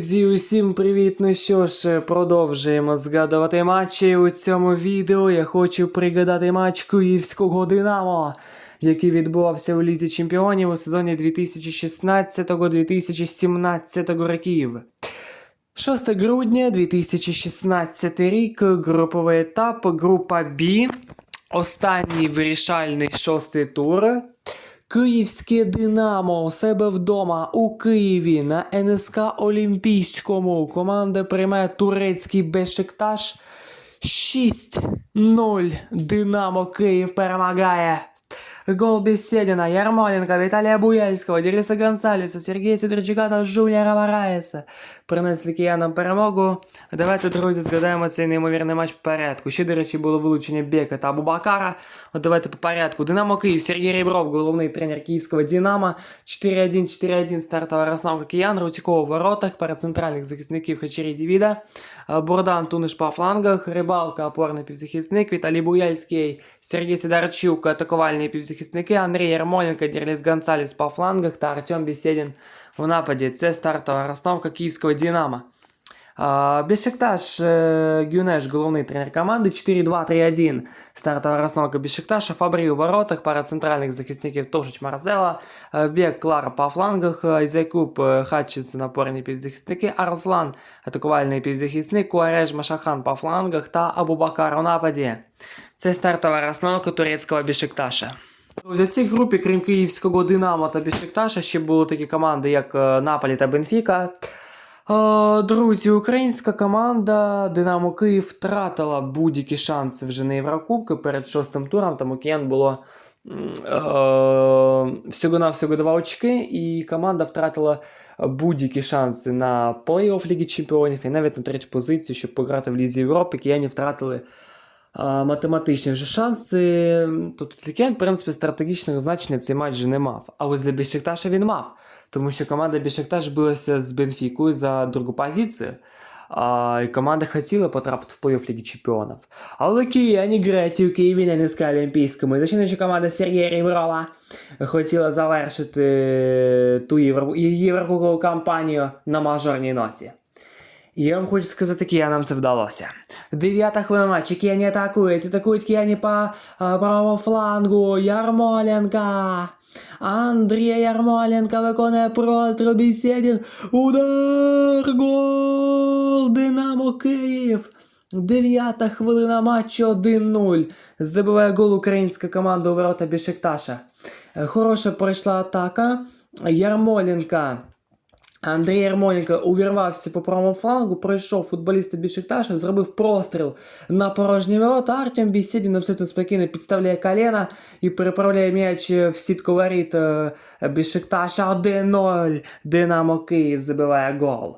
Друзі, усім привіт! Ну що ж, продовжуємо згадувати матчі. У цьому відео я хочу пригадати матч Київського Динамо, який відбувався у Лізі Чемпіонів у сезоні 2016-2017 років. 6 грудня 2016 рік, груповий етап, група Б, останній вирішальний шостий тур. Київське Динамо у себе вдома у Києві на НСК Олімпійському. Команда приймає турецький Бешикташ. 6-0. Динамо Київ перемагає. Гол Беседина, Ярмоленко, Віталія Буяльського, Діриса Гонсалеса, Сергія Сидорчука та Жуніора Мараєса принесли киянам перемогу. Давайте, друзі, згадаємо цей неймовірний матч по порядку. Ще, до речі, було вилучення Бека та Абубакара. От давайте по порядку. Динамо Київ, Сергій Ребров, головний тренер київського Динамо. 4-1, 4-1 стартова розстановка киян, Рутіков у воротах, перед центральних захисників Хачері Дівіда, е, Бордан Туниш по флангах, Рибалка, опорний півзахисник, Віталій Буяльський, Сергій Сидорчук, атакувальні півзахисники, Андрій Ярмоленко, Дірліс Гонсалес по флангах та Артем Беседін у нападі. Це стартова розстановка київського Динамо. А, Бешикташ е, Гюнеш, головний тренер команди, 4-2-3-1. Стартова розстановка Бешикташа, Фабрі у воротах, пара центральних захисників Тошич Марзела, е, Бек Клара по флангах, е, Ізякуб е, Хатчинсон, опорні півзахисники, Арслан, атакувальний півзахисник, Куареж Машахан по флангах та Абубакар у нападі. Це стартова розстановка турецького Бешикташа. Друзі, цій групі, крім київського Динамо та Бешикташа, ще були такі команди, як е, Наполі та Бенфіка. Е, Друзі, українська команда Динамо Київ втратила будь-які шанси вже на Єврокубки перед шостим туром. Там Киян було м, е, всього-навсього два очки, і команда втратила будь-які шанси на плей-офф Ліги Чемпіонів і навіть на третю позицію, щоб пограти в Лізі Європи. Кияні втратили математичні вже шанси. Тобто для в принципі, стратегічного значення цей матч не мав. А ось для Бешикташа він мав. Тому що команда Бешикташ билася з Бенфікою за другу позицію. А, і команда хотіла потрапити в плей-офф Ліги Чемпіонів. Але кияні грають у Києві на НСК Олімпійському. І Зачинуючи команда Сергія Ріброва хотіла завершити ту євро... єврокубкову кампанію на мажорній ноті. Я вам хочу сказати, киянам це вдалося. Дев'ята хвилина матчі, кияні атакують, атакують кияні по правому флангу, Ярмоленка. Андрій Ярмоленко виконує простріл, Беседін, удар, гол, Динамо Київ. Дев'ята хвилина матчу 1-0. Забиває гол українська команда у ворота Бешикташа. Е, Хороша пройшла атака. Ярмоленка. Андрій Ярмоленко увірвався по правому флангу, пройшов футболіста Бішикташа, зробив простріл на порожні ворота. Артем Бісідін абсолютно спокійно підставляє коліна і переправляє м'яч в сітку воріт е, Бішикташа 1-0. Динамо Київ забиває гол.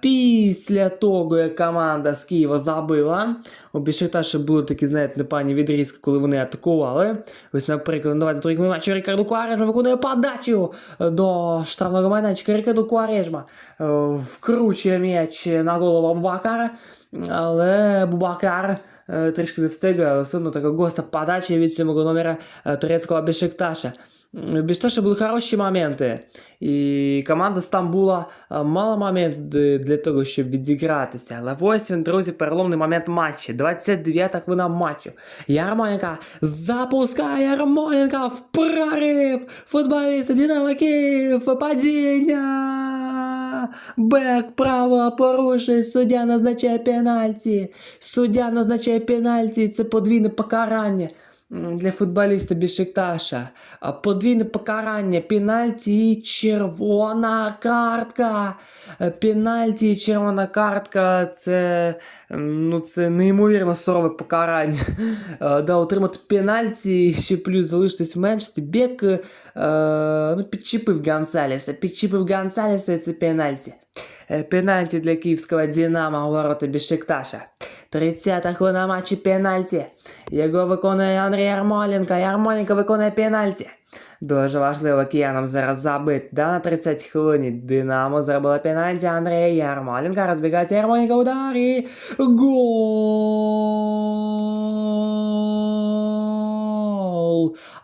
Після того, як команда з Києва забила, у Бішикташа були такі, знаєте, непані відрізки, коли вони атакували. Ось, наприклад, на 22 хвилин матчу Рікарду Куарежма виконує подачу до штрафного майданчика. Рікарду Куарежма е, вкручує м'яч на голову Абубакара, але Бубакар е, трішки не встиг, але все одно така госта подача від сьомого номера е, турецького Бешикташа. В Бешташе були хороші моменти, і команда Стамбула мала момент для того, щоб відігратися. Але ось він, друзі, переломний момент матчу. 29-та хвилина матчу. Ярмоленка запускає Ярмоленка в прорив. Футболіст Динамо Київ. Падіння. Бек право порушує. Суддя назначає пенальті. Суддя назначає пенальті. Це подвійне покарання для футболіста Бішикташа. Подвійне покарання, пенальті і червона картка. Е, Пенальті і червона картка це, ну, це неймовірно сурове покарання. Е, Да, отримати пенальті і ще плюс залишитись в меншості. Бек е, ну, підчепив Гонсалеса. Підчепив Гонсалеса і це пенальті. Е, Пенальті для київського Динамо у ворота Бешикташа. 30-та хвилина матчі пенальті. Його виконує Андрій Ярмоленко. Ярмоленко виконує пенальті. Дуже важливо киянам зараз забити. Да, на 30 хвилині Динамо зробила пенальті Андрія Ярмоленка. Розбігається Ярмоленко удар гол!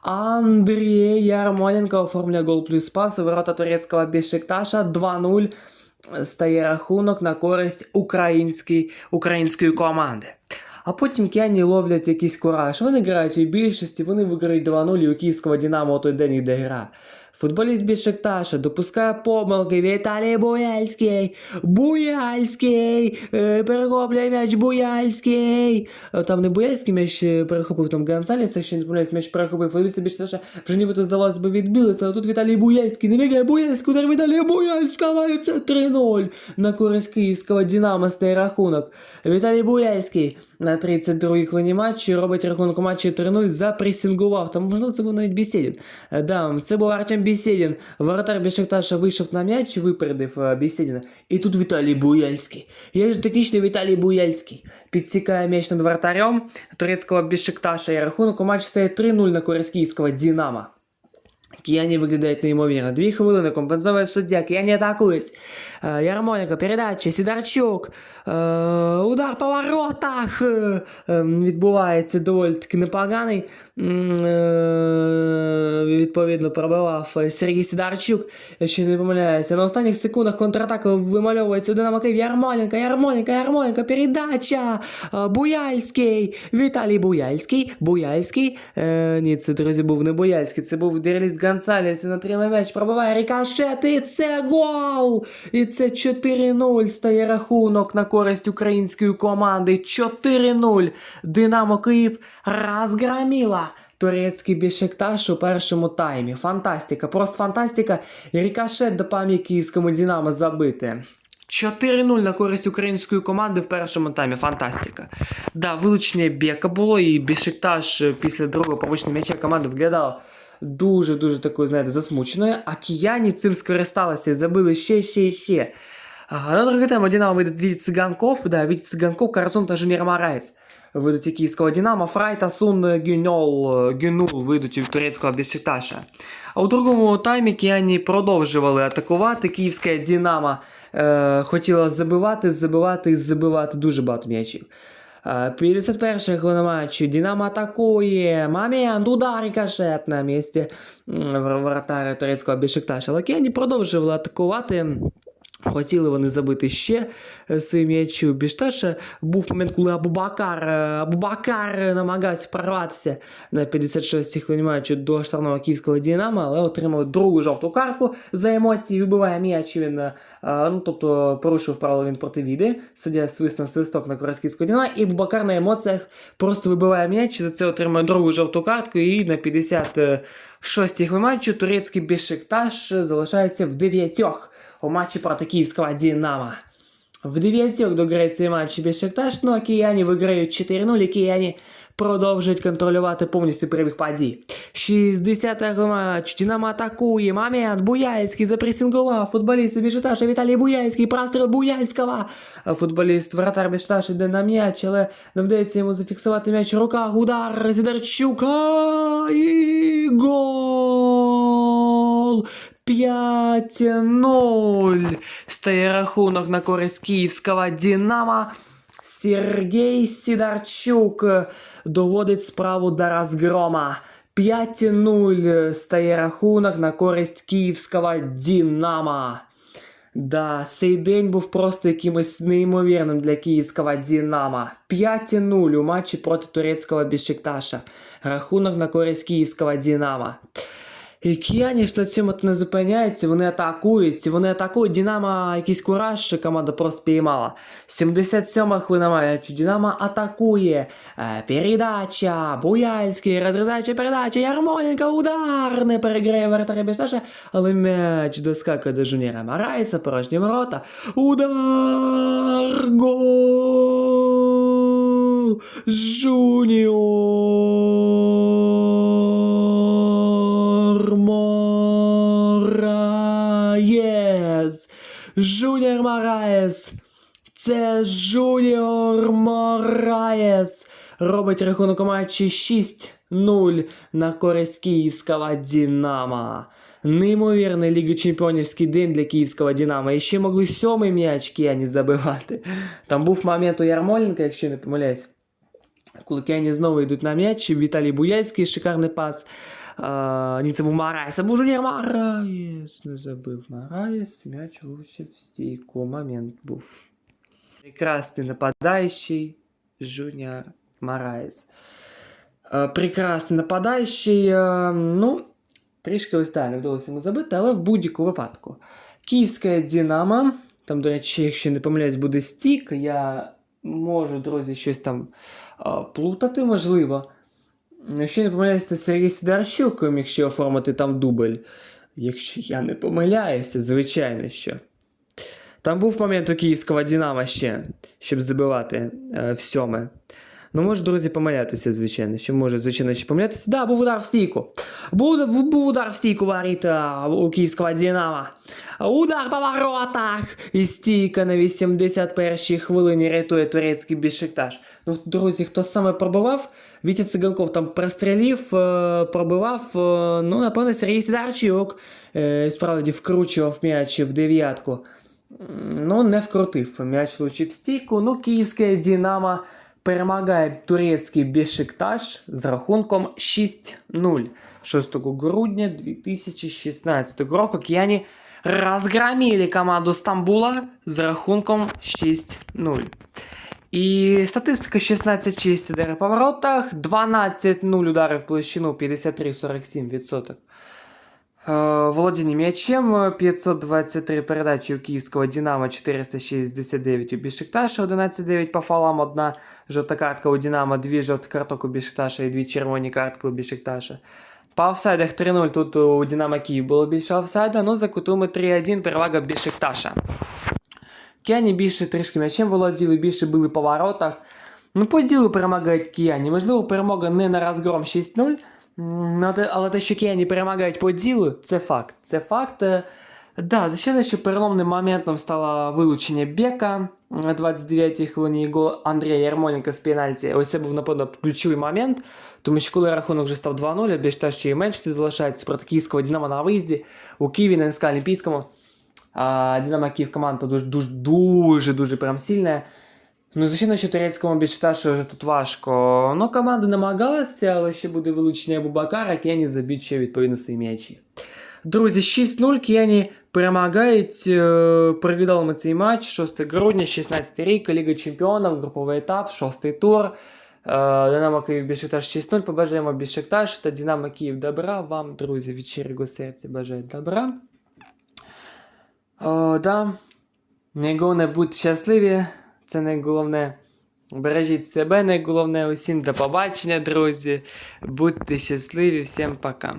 Андрій Ярмоленко оформляє гол плюс пас ворота турецького Бешикташа 2-0. Стає рахунок на користь української, української команди. А потім кіані ловлять якийсь кураж. Вони грають у більшості, вони виграють 2-0 і у київського Динамо той день йде гра. Футболіст Бішекташа допускає помилки Віталій Буяльський. Буяльський! Е, перехоплює м'яч Буяльський! Е, Там не Буяльський м'яч е, перехопив, там Гонсалес, якщо не помиляюсь, м'яч перехопив. Футболісти Бішекташа вже нібито здавалося би відбилися, але тут Віталій Буяльський не бігає Буяльський, удар Віталія Буяльського, і це 3-0 на користь київського Динамо стає рахунок. Віталій Буяльський на 32-й хвилині матчу робить рахунок матчі 3-0, запресінгував. Там, можливо, це був навіть Бісєдін. Е, Да, це був Артем Бісєдін. Воротар Бешикташа вийшов на м'яч випередив е, Бісєдіна. І тут Віталій Буяльський. Я ж технічний Віталій Буяльський. Підсікає м'яч над вратарем турецького Бешикташа. І рахунок у матчі стає 3-0 на користь Динамо. Кияні виглядають неймовірно. Дві хвилини компенсовує суддя. Кияні. Е, Ярмоленко, передача, Сідарчук. Е, удар по воротах. Е, е, відбувається доволі таки непоганий. Е, відповідно, пробивав Сергій Сідарчук, якщо не помиляюся. На останніх секундах контратака вимальовується у Динамо Київ. Ярмоленко, Ярмоленко, Ярмоленко, передача. Буяльський. Віталій Буяльський. Буяльський. Ні, це, друзі, був не Буяльський, це був Дерліст Гонсалес. Він отримає м'яч, пробиває рикошет, і це гол! І це 4-0 стає рахунок на користь української команди. 4-0. Динамо Київ розгромила турецький Бешикташ у першому таймі. Фантастика, просто фантастика. І рикошет допоміг київському Динамо забити. 4-0 на користь української команди в першому таймі. Фантастика. Да, вилучення Бека було, і Бешикташ е, після другого побочного м'яча команди виглядала дуже-дуже такою, знаєте, засмученою. А кияні цим скористалися і забили ще, ще ще. Ага, на другий тайм Динамо вийде від циганков, да, від циганков, Каразун та Женір Мараєць вийдуть київського Динамо, Фрай та Сун Гюньол, Гюнул вийдуть у турецького Бешикташа. А у другому таймі кияні продовжували атакувати. Київське Динамо е, хотіло забивати, забивати і забивати дуже багато м'ячів. Е, 51 хвилина матчу. Динамо атакує. Момент, удар рикошет на місці вратаря турецького Бешикташа. Але кияні продовжували атакувати. Хотіли вони забити ще е, свої у Бішташа. Був момент, коли Абубакар, е, Абубакар намагався прорватися на 56-й хвилині матчу до штрафного київського Динамо, але отримав другу жовту картку за емоції, вибиває м'яч. Він, е, ну, тобто порушив правила він проти віди. Суддя свиснув свисток на користь київського Динамо, і Абубакар на емоціях просто вибиває м'яч, за це отримує другу жовту картку, і на 56-й хвилині матчу турецький Бешикташ залишається в дев'ятьох у матчі проти київського Динамо. В дев'ятьох дограється матчі Бешикташ, ну а кияні виграють 4-0, і кияні продовжують контролювати повністю перебіг подій. 60-й матч, Динамо атакує, момент, Буяльський запресингував, футболіст Бешикташа Віталій Буяльський, простріл Буяльського. А Футболіст вратар Бешикташа йде на м'яч, але не вдається йому зафіксувати м'яч в руках, удар Сидорчука і гол! 5-0 стає рахунок на користь київського Динамо. Сергій Сідарчук доводить справу до розгрома. 5-0 стає рахунок на користь київського Динамо. Да, цей день був просто якимось неймовірним для київського Динамо. 5-0 у матчі проти турецького Бешикташа. Рахунок на користь київського Динамо. І кияні на цьому не зупиняються, вони атакують, вони атакують. Динамо якийсь кураж, команда просто піймала. 77 хвилина матчу. Динамо атакує. Е, передача. Буяльський, розрізаюча передача. Ярмоленко, удар. Не переграє вратаря Бешташа, але м'яч доскакує до Жуніра Марайса, порожні ворота. Удар! Гол! Жуніор Мораєс! Це Жуніор Мораєс! Робить рахунок матчі 6-0 на користь київського Динамо. Неймовірний Ліги Чемпіонівський день для київського Динамо. І ще могли сьомий м'яч кияні забивати. Там був момент у Ярмоленка, якщо не помиляюсь. Коли кияні знову йдуть на м'яч, Віталій Буяльський, шикарний пас. Е, ні, це був Мараєс. Не забив Мараєс, м'яч влучив в стійку. Момент був. Прекрасний нападаючий Жуніор Мараєс. Прекрасний нападаючий. Ну, трішки ось не вдалося йому забити, але в будь-якому випадку. Київська Динамо. Там, до речі, якщо не помиляюсь, буде стік. Я можу, друзі, щось там плутати, можливо. Якщо не помиляюсь, то Сергій Сидорчук міг ще оформити там дубль. Якщо я не помиляюся, звичайно що. Там був момент у київського Динамо ще, щоб забивати е, в сьоме. Ну, може, друзі, помилятися, звичайно. Що може, звичайно, ще помилятися. Да, був удар в стійку. Був, був удар в стійку воріта у київського Динамо. Удар по воротах! І стійка на 81-й хвилині рятує турецький Бішикташ. Ну, друзі, хто саме пробивав? Вітя Циганков там прострілів, е, пробивав, е, ну, напевно, Сергій Сидорчук. Е, справді вкручував м'яч в дев'ятку. Ну, не вкрутив. М'яч влучив в стійку. Ну, київське Динамо перемагає турецький Бешикташ з рахунком 6-0. 6 грудня 2016 року кияні розгромили команду Стамбула з рахунком 6-0. І статистика 16-6 удари по воротах, 12-0 удари в площину, 53-47%. Е, Володіння м'ячем 523 передачі у київського Динамо, 469 у Бішикташа, 11-9 по фалам, одна жовта картка у Динамо, дві жовті карток у Бішикташа і дві червоні картки у Бішикташа. По офсайдах 3-0 тут у Динамо Київ було більше офсайда, ну за кутами 3-1 перевага Бішикташа. Кияні більше трішки м'ячем володіли, більше були по воротах. Ну, по ділу перемагають кияні. Можливо, перемога не на розгром 6-0, м, ну, але те, що кияні перемагають по ділу, це факт. Це факт. Е, Да, звичайно, що переломним моментом стало вилучення Бека на 29-й хвилині і гол Андрія Ярмоленка з пенальті. Ось це був, напевно, ключовий момент, тому що коли рахунок вже став 2-0, а більш та ще й менше залишається проти київського Динамо на виїзді у Києві на НСК Олімпійському. А Динамо Київ команда дуже дуже дуже дуже прям сильна. Ну, звичайно, що турецькому Бешикташу вже тут важко. Ну, команда намагалася, але ще буде вилучення Бубакара, Кені заб'ють ще відповідно свої м'ячі. Друзі, 6-0 Кені перемагають. е, Переглядали ми цей матч 6 грудня, 16 рік, Ліга Чемпіонів, груповий етап, 6 тур. Е, Динамо Київ Бешикташ 6-0. Побажаємо Бешикташ та Динамо Київ добра. Вам, друзі, від щирого серця бажаю добра. О, да. Найголовне бути щасливі. Це найголовне. Бережіть себе, найголовне. Усім до побачення, друзі. Будьте щасливі, всім пока.